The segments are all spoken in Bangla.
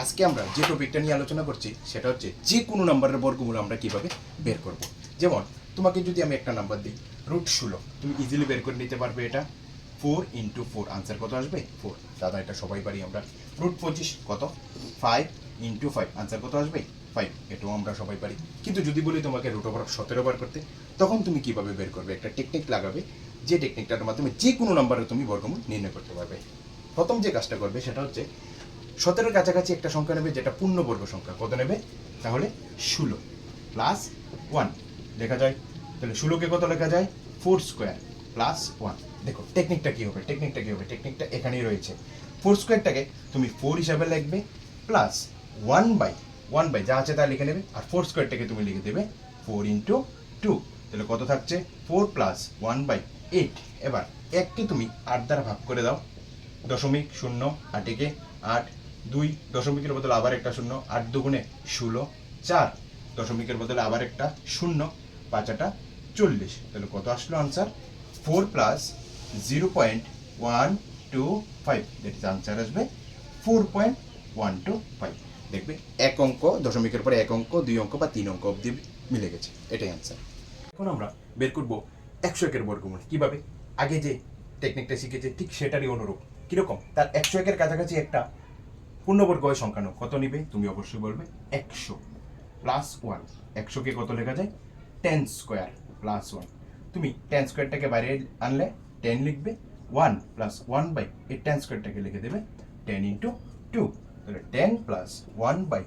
আজকে আমরা যে টপিকটা নিয়ে আলোচনা করছি, সেটা হচ্ছে যে কোনো নাম্বারের বর্গমূল আমরা কীভাবে বের করব। যেমন, তোমাকে যদি আমি একটা নাম্বার দিই রুট ষোলো, তুমি ইজিলি বের করে নিতে পারবে এটা। ফোর ইন্টু ফোর আনসার কত আসবে? ফোর দাদা, এটা সবাই পারি আমরা। রুট পঁচিশ, কত? ফাইভ ইন্টু ফাইভ আনসার কত আসবে? ফাইভ এটাও আমরা সবাই পারি। কিন্তু যদি বলি তোমাকে রুট ওভার সতেরো বার করতে, তখন তুমি কীভাবে বের করবে? একটা টেকনিক লাগাবে, যে টেকনিকটার মাধ্যমে যে কোনো নাম্বারে তুমি বর্গমূল নির্ণয় করতে পারবে। প্রথম যে কাজটা করবে, সেটা হচ্ছে সতেরোর কাছাকাছি একটা সংখ্যা নেবে, যেটা পূর্ণবর্গ সংখ্যা। কত নেবে? তাহলে ষোলো প্লাস ওয়ান লেখা যায়? তাহলে ষোলোকে কত লেখা যায়? ফোর স্কোয়ার প্লাস ওয়ান দেখো টেকনিকটা কী হবে? টেকনিকটা কী হবে? টেকনিকটা এখানেই রয়েছে। ফোর স্কোয়ারটাকে তুমি ফোর হিসাবে লিখবে plus one by one by যা আছে তা লিখে নেবে। আর ফোর স্কোয়ারটাকে তুমি লিখে দেবে ফোর ইন্টু টু তাহলে কত থাকছে? Four plus one by eight এবার এককে তুমি আট দ্বারা ভাগ করে দাও। দশমিক শূন্য আটেকে আট দুই দশমিকের বদলে আবার একটা শূন্য, আট দুগুণে ষোলো, চার দশমিকের বদলে আবার একটা শূন্য পাঁচাটা চল্লিশ। তাহলে কত আসলো answer four plus zero point one two five that answer আসবে four point one two five দেখবে এক অঙ্ক, দশমিকের পরে এক অঙ্ক, দুই অঙ্ক বা তিন অঙ্ক অবধি মিলে গেছে। এটাই আনসার এখন আমরা বের করব একশো একের বর্গমূল। কীভাবে? আগে যে টেকনিকটা শিখেছে, ঠিক সেটারই অনুরূপ। কীরকম? তার একশো একের কাছাকাছি একটা পূর্ণবর্গ হয় সংখ্যা নাও কত নিবে? তুমি অবশ্যই বলবে একশো। Plus one. একশোকে কত লেখা যায়? Ten square plus one. তুমি টেন স্কোয়ারটাকে বাইরে আনলে টেন লিখবে, ওয়ান প্লাস ওয়ান বাই, এই টেন স্কোয়ারটাকে লিখে দেবে টেন ইন্টু টু। তাহলে ten plus one by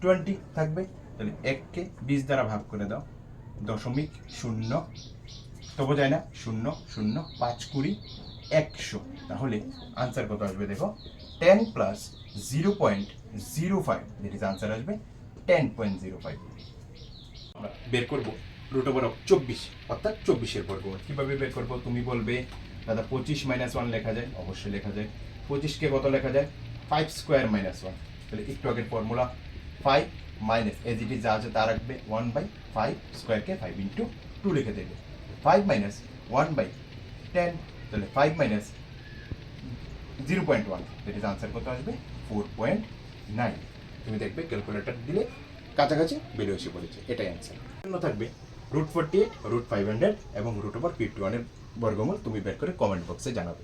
twenty থাকবে। তাহলে এককে বিশ দ্বারা ভাগ করে দাও, দশমিক শূন্য। তবু যায় না, শূন্য শূন্য, পাঁচ কুড়ি। একশো। তাহলে আনসার কত আসবে দেখো? Ten plus zero point zero five যেটি আনসার আসবে। টেন পয়েন্ট জিরো ফাইভ আমরা বের করব রুট ওভার অফ চব্বিশ। অর্থাৎ চব্বিশের বর্গমূল। কীভাবে বের করব? তুমি বলবে, দাদা, পঁচিশ মাইনাস ওয়ান লেখা যায়। অবশ্যই লেখা যায়। পঁচিশকে কত লেখা যায়? ফাইভ স্কোয়ার মাইনাস ওয়ান তাহলে একটু আগের formula five minus it is যা আছে তা রাখবে। ওয়ান বাই ফাইভ স্কোয়ারকে ফাইভ ইন্টু টু লিখে দেবে। Five minus one by ten তাহলে five minus zero point one that is answer কত আসবে? ফোর পয়েন্ট নাইন তুমি দেখবে ক্যালকুলেটার দিলে কাছাকাছি বেরিয়ে এসে পড়েছে, এটাই আনসার জন্য থাকবে root forty eight root five hundred এবং রুট ওভার ফিফটি ওয়ানের বর্গমূল তুমি বের করে কমেন্ট বক্সে জানাবে।